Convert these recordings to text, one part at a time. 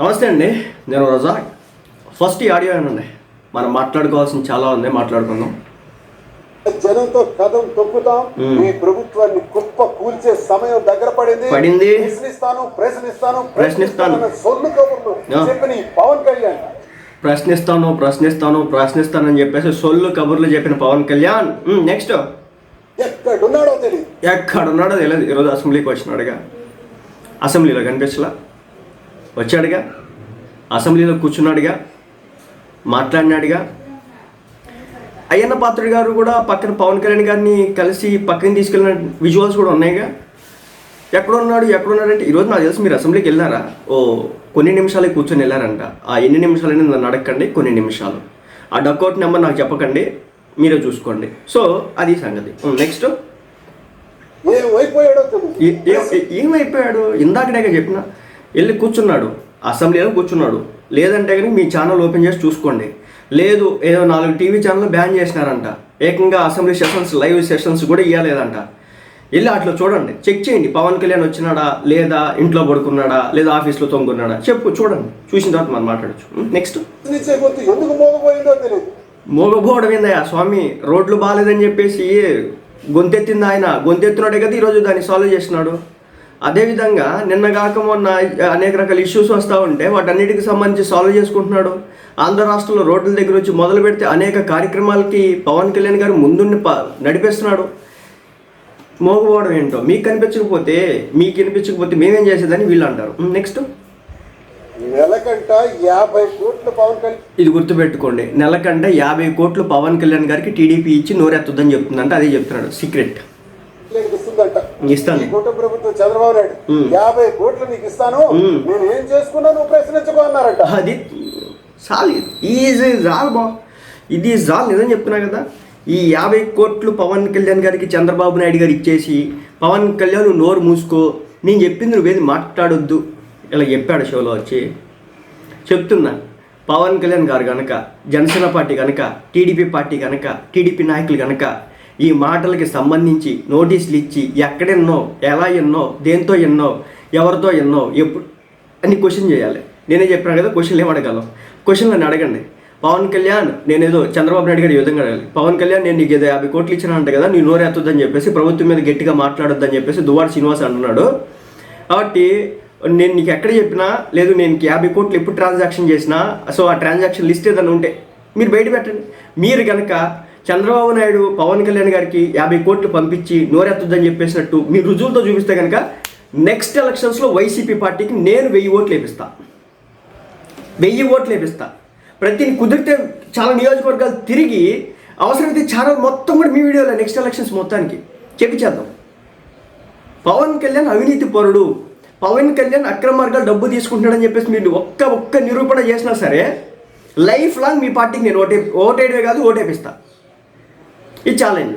నమస్తే అండి నేను రజా ఫస్ట్ ఈ ఆడియో ఏనండి మనం మాట్లాడుకోవాల్సిన చాలా ఉంది మాట్లాడుకుందాం. జనంతో కథం తొక్కుతాం. మీ ప్రభుత్వాన్ని కుప్ప కూల్చే సమయం దగ్గర పడింది. పడింది. ప్రశ్నిస్తాను ప్రశ్నిస్తాను ప్రశ్నిస్తాను. సొల్లు. చెప్పిన పవన్ కళ్యాణ్. ప్రశ్నిస్తాను ప్రశ్నిస్తాను ప్రశ్నిస్తానని చెప్పేసి సొల్లు కబుర్లు చెప్పిన పవన్ కళ్యాణ్. నెక్స్ట్ ఎక్కడున్నాడో తెలియదు ఎక్కడున్నాడో తెలియదు ఈరోజు అసెంబ్లీకి వచ్చినాడుగా. అసెంబ్లీలో కనిపించలా? వచ్చాడుగా? అసెంబ్లీలో కూర్చున్నాడుగా? మాట్లాడినాడుగా? అయ్యన్న పాత్రుడు గారు కూడా పక్కన పవన్ కళ్యాణ్ గారిని కలిసి పక్కన తీసుకెళ్ళిన విజువల్స్ కూడా ఉన్నాయిగా? ఎక్కడున్నాడు? ఎక్కడున్నాడంటే ఈరోజు నాకు తెలిసి మీరు అసెంబ్లీకి వెళ్ళారా? ఓ కొన్ని నిమిషాలే కూర్చొని వెళ్ళారంట. ఆ ఎన్ని నిమిషాలని నన్ను అడగండి కొన్ని నిమిషాలు. ఆ డక్అవుట్ నెంబర్ నాకు చెప్పకండి మీరే చూసుకోండి. సో అది సంగతి. నెక్స్ట్ ఏమైపోయాడో ఇందాకడేగా చెప్పిన. వెళ్ళి కూర్చున్నాడు. అసెంబ్లీలో కూర్చున్నాడు. లేదంటే కానీ మీ ఛానల్ ఓపెన్ చేసి చూసుకోండి. లేదు ఏదో నాలుగు టీవీ ఛానల్ బ్యాన్ చేసినారంట. ఏకంగా అసెంబ్లీ సెషన్స్ లైవ్ సెషన్స్ కూడా ఇవ్వలేదంట వెళ్ళి అట్లా చూడండి. చెక్ చేయండి. పవన్ కళ్యాణ్ వచ్చినాడా? లేదా? ఇంట్లో పడుకున్నాడా? లేదా ఆఫీస్లో తొంగున్నాడా చెప్పు చూడండి. చూసిన తర్వాత మనం మాట్లాడచ్చు. నెక్స్ట్. మోగపోవడం ఏందయ్యా? స్వామి రోడ్లు బాగాలేదని చెప్పేసి గొంతెత్తింది ఆయన? గొంతెత్తినాడే కదా ఈరోజు దాన్ని సాల్వ్ చేసినాడు. అదేవిధంగా నిన్న కాక మొన్న అనేక రకాల ఇష్యూస్ వస్తూ ఉంటే వాటన్నిటికి సంబంధించి సాల్వ్ చేసుకుంటున్నాడు. ఆంధ్ర రాష్ట్రంలో రోడ్ల దగ్గర వచ్చి మొదలు పెడితే అనేక కార్యక్రమాలకి పవన్ కళ్యాణ్ గారు ముందుండి ప నడిపిస్తున్నాడు. మోగపోవడం ఏంటో మీకు కనిపించకపోతే మీకు కనిపించకపోతే మేమేం చేసేదని వీళ్ళు అంటారు. నెక్స్ట్ నెలకంట యాభై కోట్ల పవన్ కళ్యాణ్ ఇది గుర్తుపెట్టుకోండి. నెలకంటే యాభై కోట్లు పవన్ కళ్యాణ్ గారికి టీడీపీ ఇచ్చి నోరెత్తొద్దని చెప్తుందంటే అదే చెప్తున్నాడు. సీక్రెట్ ఇస్తాను. ప్రభుత్వం చంద్రబాబు నాయుడు. యాభై కోట్లు నీకు ఇస్తాను. నేను ఏం చేసుకున్నా నువ్వు ప్రశ్నించుకో అన్నారంట. అది చాలు ఈజీ చాలు బా. ఇది చాలు నిజం చెప్తున్నా కదా. ఈ యాభై కోట్లు పవన్ కళ్యాణ్ గారికి చంద్రబాబు నాయుడు గారు ఇచ్చేసి పవన్ కళ్యాణ్ నోరు మూసుకో. నేను చెప్పింది నువ్వేది మాట్లాడొద్దు. ఇలా చెప్పాడు షోలో వచ్చి. చెప్తున్నా పవన్ కళ్యాణ్ గారు కనుక జనసేన పార్టీ కనుక టీడీపీ పార్టీ కనుక టీడీపీ నాయకులు కనుక ఈ మాటలకి సంబంధించి నోటీసులు ఇచ్చి ఎక్కడెన్నో ఎలా ఎన్నో దేంతో ఎన్నో ఎవరితో ఎన్నో ఎప్పుడు అని క్వశ్చన్ చేయాలి. నేనే చెప్పాను కదా క్వశ్చన్లు ఏం అడగలం క్వశ్చన్ నన్ను అడగండి. పవన్ కళ్యాణ్ నేనేదో చంద్రబాబు నాయుడు గారు ఈ విధంగా అడగాలి. పవన్ కళ్యాణ్ నేను నీకు ఏదో యాభై కోట్లు ఇచ్చిన అంట కదా నీ నోరు చెప్పేసి ప్రభుత్వం మీద గట్టిగా మాట్లాడొద్దని చెప్పేసి దువాడ శ్రీనివాస్ అంటున్నాడు కాబట్టి నేను నీకు ఎక్కడ చెప్పినా లేదు నేను యాభై కోట్లు ఎప్పుడు ట్రాన్సాక్షన్ చేసినా సో ఆ ట్రాన్సాక్షన్ లిస్ట్ ఏదైనా ఉంటే మీరు బయట పెట్టండి. మీరు కనుక చంద్రబాబు నాయుడు పవన్ కళ్యాణ్ గారికి యాభై కోట్లు పంపించి నోరెత్తొద్దని చెప్పేసినట్టు మీ రుజువులతో చూపిస్తే కనుక నెక్స్ట్ ఎలక్షన్స్లో వైసీపీ పార్టీకి నేను వెయ్యి ఓట్లు వేపిస్తా. వెయ్యి ఓట్లు వేపిస్తా. ప్రతి కుదిరితే చాలా నియోజకవర్గాలు తిరిగి అవసరమైతే ఛానల్ మొత్తం కూడా మీ వీడియోలో నెక్స్ట్ ఎలక్షన్స్ మొత్తానికి. చెప్పించేద్దాం పవన్ కళ్యాణ్ అవినీతి పరుడు. పవన్ కళ్యాణ్ అక్రమ మార్గాలు డబ్బు తీసుకుంటున్నాడని చెప్పేసి మీరు ఒక్క ఒక్క నిరూపణ చేసినా సరే లైఫ్ లాంగ్ మీ పార్టీకి నేను ఓటే ఓటేయడమే కాదు ఓటేపిస్తా. ఇది ఛాలెంజ్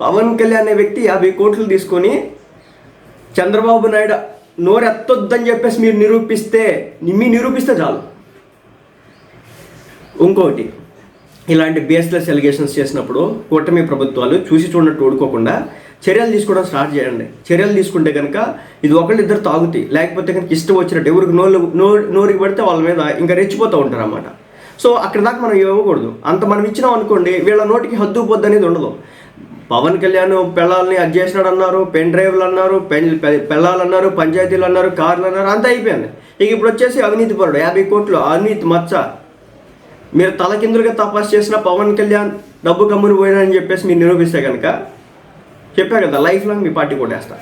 పవన్ కళ్యాణ్ అనే వ్యక్తి యాభై కోట్లు తీసుకొని చంద్రబాబు నాయుడు నోరెత్తొద్దని చెప్పేసి మీరు నిరూపిస్తే మీ నిరూపిస్తే చాలు. ఇంకొకటి ఇలాంటి బేస్లెస్ ఎలిగేషన్స్ చేసినప్పుడు కూటమి ప్రభుత్వాలు చూసి చూడనట్టు ఊడుకోకుండా చర్యలు తీసుకోవడం స్టార్ట్ చేయండి. చర్యలు తీసుకుంటే కనుక ఇది ఒకళ్ళు ఇద్దరు తాగుతాయి. లేకపోతే కనుక ఇష్టం వచ్చినట్టు ఎవరికి నోళ్ళు నో నోరికి పడితే వాళ్ళ మీద ఇంకా రెచ్చిపోతూ ఉంటారు అన్నమాట సో అక్కడ దాకా మనం ఇవ్వకూడదు. అంత మనం ఇచ్చినాం అనుకోండి వీళ్ళ నోటికి హద్దు పొద్దు అనేది ఉండదు. పవన్ కళ్యాణ్ పిల్లల్ని అది చేసినాడు అన్నారు పెన్ డ్రైవ్లు అన్నారు పెన్ పె- అన్నారు పంచాయతీలు అన్నారు కార్లు అన్నారు అంతా అయిపోయింది. ఇక ఇప్పుడు వచ్చేసి అవినీతి పరుడు యాభై కోట్లు అవినీతి మచ్చ. మీరు తలకిందులుగా తపాసు చేసిన పవన్ కళ్యాణ్ డబ్బు కమ్ముని పోయినా అని చెప్పేసి మీరు నిరూపిస్తే కనుక చెప్పా కదా లైఫ్ లాంగ్ మీ పార్టీ కొట్టేస్తా.